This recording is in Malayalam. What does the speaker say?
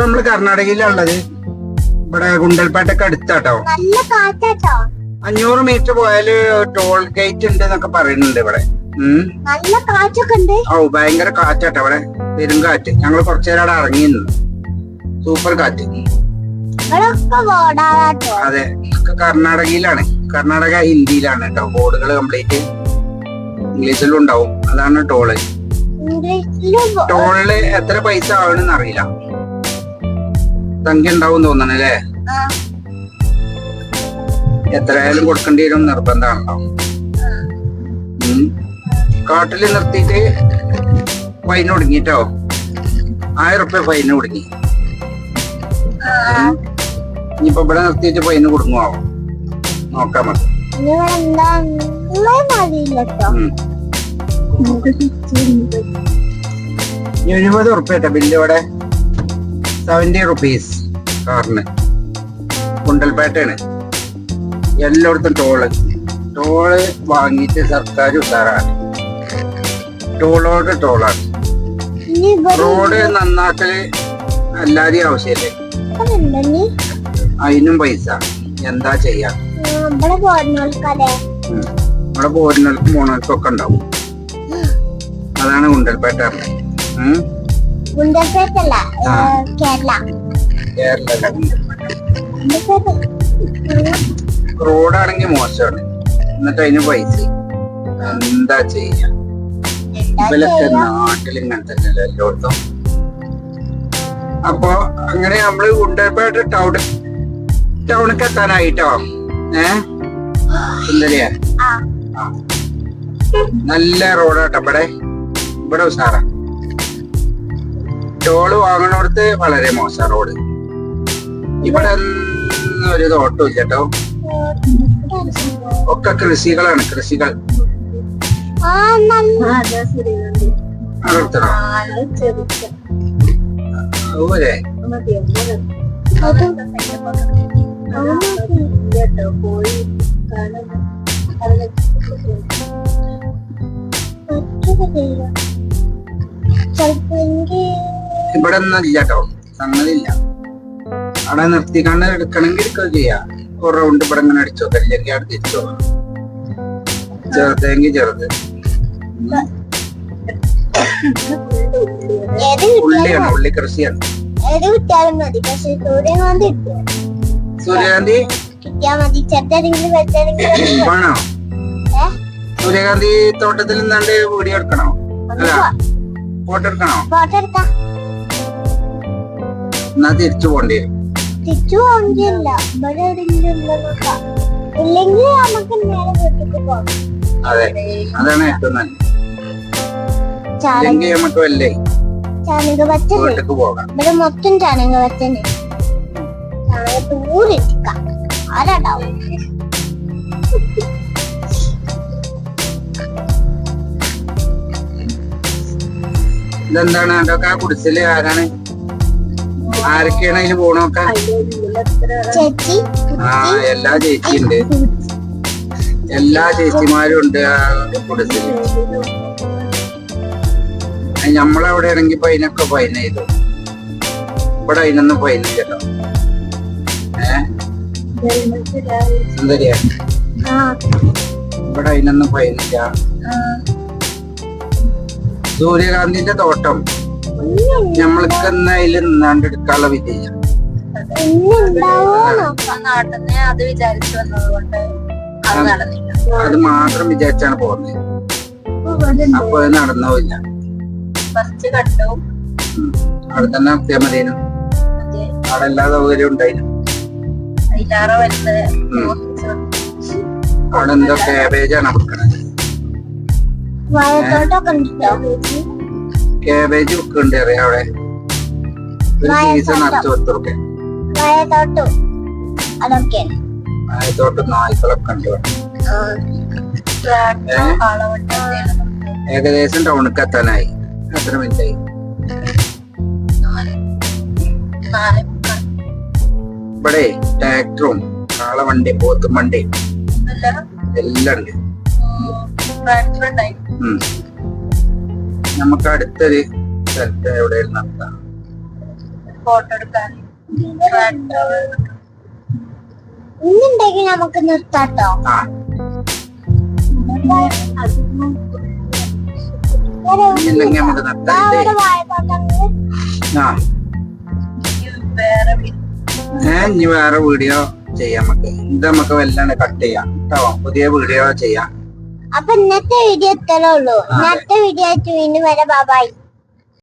ഇപ്പൊ നമ്മൾ കർണാടകയിലുള്ളത് ഇവിടെ ഗുണ്ടൽപേട്ടക്ക് അടുത്താട്ടോ. നല്ല കാറ്റാട്ടോ. അഞ്ഞൂറ് മീറ്റർ പോയാൽ ടോൾ ഗേറ്റ് ഉണ്ട് എന്നൊക്കെ പറയുന്നുണ്ട് ഇവിടെ. നല്ല കാറ്റൊക്കെ ഉണ്ട്. ഓ ഭയങ്കര കാറ്റാട്ടോ ഇവിടെ. പെരുങ്കാറ്റ് ഞങ്ങൾ കുറച്ചു നേരം അവിടെ ഇറങ്ങി സൂപ്പർ കാറ്റ്. അതെ. കർണാടകയിലാണ്. കർണാടക ഹിന്ദിയിലാണ് കേട്ടോ. ബോർഡുകൾ കംപ്ലീറ്റ് ഇംഗ്ലീഷിലും ഉണ്ടാവും. അതാണ് ടോൾ ടോളിൽ എത്ര പൈസ ആവണെന്ന് അറിയില്ല സംഖ്യ ഉണ്ടാവും തോന്നണല്ലേ ആ, എത്രയായാലും കൊടുക്കേണ്ടി വരും നിർബന്ധമാണല്ലോ. ഉം. കാട്ടിൽ നിർത്തിയിട്ട് ഫൈൻ ഒടുങ്ങിട്ടോ? ആയിരം റുപ്യ ഫൈൻ ഒടുങ്ങി. ഇനിയിപ്പോ ഇവിടെ നിർത്തിയിട്ട് ഫൈന് കൊടുങ്ങുവോ? നോക്കാം മതി ഇരുപത് ഇവിടെ എന്താ? ഒന്നും സെവന്റി റുപ്പീസ് കാറിന്. കുണ്ടൽപേട്ടയാണ്. എല്ലായിടത്തും ടോൾ ടോൾ വാങ്ങിയിട്ട് സർക്കാർ ഉത്താറാണ് ടോളോട് ടോളാണ് റോഡ് നന്നാക്കൽ എല്ലാരെയും ആവശ്യമില്ലേ അതിനും പൈസ. എന്താ ചെയ്യാ? നമ്മുടെ. ഇവിടെ പോരുന്നവർക്കും പോണവർക്കും ഒക്കെ ഉണ്ടാവും അതാണ് കുണ്ടൽപേട്ട ആ. കേരള. കേരള റോഡാണെങ്കിൽ മോശമാണ്. എന്നിട്ട് അതിന് പൈസ. എന്താ ചെയ്യാ? ഇവലൊക്കെ? നാട്ടിൽ ഇങ്ങനെ തന്നെയല്ലേ എല്ലായിടത്തും. അപ്പൊ അങ്ങനെ നമ്മൾ ഉണ്ടായിട്ട് ടൗൺ ടൗണിക്ക് എത്താനായിട്ടോ ഏ? സുന്ദരിയാ. നല്ല റോഡാട്ടോ ഇവിടെ. ഇവിടെ ഉഷാറാ. ടോൾ വാങ്ങണോടത്ത് വളരെ മോശം റോഡ്. ഇവിടെ ഒരു തോട്ടം ഇല്ല കേട്ടോ. ഒക്കെ കൃഷികളാണ് കൃഷികൾ. അതുപോലെ. അത് ചിലപ്പോ എനിക്ക് ഇവിടെ ഒന്നും ഇല്ല കേട്ടോ. തന്നതില്ല അവിടെ നിർത്തിക്കാണ്ട് എടുക്കണമെങ്കിൽ എടുക്കുക ചെയ്യാം. ഒരു റൗണ്ട് ഇവിടെ ഇങ്ങനെ അടിച്ചോ അല്ലെങ്കിൽ അവിടെ തിരിച്ചോ ചെറുതെങ്കിൽ ചെറുത്. ഉള്ളിയാണ് ഉള്ളി കൃഷിയാണ് സൂര്യകാന്തി വേണോ? സൂര്യകാന്തി തോട്ടത്തിൽ നിന്നാണ്ട് വീഡിയോ എടുക്കണോ? അല്ല ഫോട്ടോ എടുക്കണോ? ഫോട്ടോ എടുക്കാം. എന്നാ തിരിച്ചു പോണ്ടി? തിരിച്ചു ഇവിടെ ഇല്ലെങ്കിൽ നമുക്ക് നേരെ വീട്ടിലേക്ക് പോകാം. അതെ അതാണ് ഏറ്റവും നല്ലത്. ചാണക. അല്ലെങ്കിൽ നമുക്ക് വല്ലേ? ചാണക വീട്ടിലേക്ക് പോകാം. ഇവിടെ മൊത്തം ചാണക ആരാണ്ടാവും ഇതെന്താണ്? അതൊക്കെ ആ കുടിച്ചിൽ ആരാണ്? ആരൊക്കെയാണ് അതിന് പോണൊക്കെ ആ എല്ലാ ചേച്ചിയുണ്ട്. എല്ലാ ചേച്ചിമാരും ഉണ്ട് ആ നമ്മളവിടെ ആണെങ്കിൽ പൈനൊക്കെ പൈന ചെയ്തു ഇവിടെ അതിനൊന്നും ഫൈൻ കേട്ടോ ഏ? സുന്ദരിയ? ഇവിടെ അതിനൊന്നും പൈനില്ല സൂര്യകാന്തിന്റെ തോട്ടം. നമ്മൾക്ക് അതിൽ നിന്നാണ്ട് എടുക്കാനുള്ള വിധിയില്ല ഇന്ന് ഉണ്ടാവോ നോക്കാം. നാട്ടിൽ നിന്ന് അത് വിചാരിച്ചു വന്നത് അത് നടന്നില്ല. അത് മാത്രം വിചാരിച്ചാണ് പോകുന്നത് അപ്പൊ അത് നടന്നില്ല ഫസ്റ്റ് കണ്ടു. അവിടെ തന്നെ മതിയേനു. മറ്റേ അവിടെ എല്ലാ സൗകര്യവും ഉണ്ടായിരുന്നു. അവിടെ എന്തോ കാബേജാണ് ഉണ്ടോ? കാബേജ് ഉണ്ട് അറിയാം അവിടെ? ഒരു സീസൺ നിറച്ച് വാഴത്തോട്ടം. ആയത്തോട്ട് നായ്ക്കളൊക്കെ ഉണ്ട് ഏകദേശം ടൗണിക്ക് എത്താനായി. എത്ര മിനിറ്റായി. ഇവിടെ ട്രാക്ടറും കാളവണ്ടി പോത്തും വണ്ടി എല്ലാം ഉണ്ട്. നമുക്ക് അടുത്തൊരു സ്ഥലത്ത് എവിടെ നടത്താം ഫോട്ടോ എടുക്കാൻ. ഇന്നുണ്ടെങ്കിൽ നമുക്ക് നിർത്താട്ടോ. ഇല്ലെങ്കിൽ നമുക്ക് നിർത്താം ഏ ഇനി വേറെ വീഡിയോ ചെയ്യാം. നമുക്ക് ഇത് നമുക്ക് വല്ലാണ്ട് കട്ട് ചെയ്യാം. കേട്ടോ. പുതിയ വീഡിയോ ചെയ്യാം. അപ്പൊ ഇന്നത്തെ വീഡിയോ ഇത്രേ ഉള്ളൂ. ഇന്നത്തെ വീഡിയോ ആയിട്ട് വീണ്ടും വരെ. ബാബായി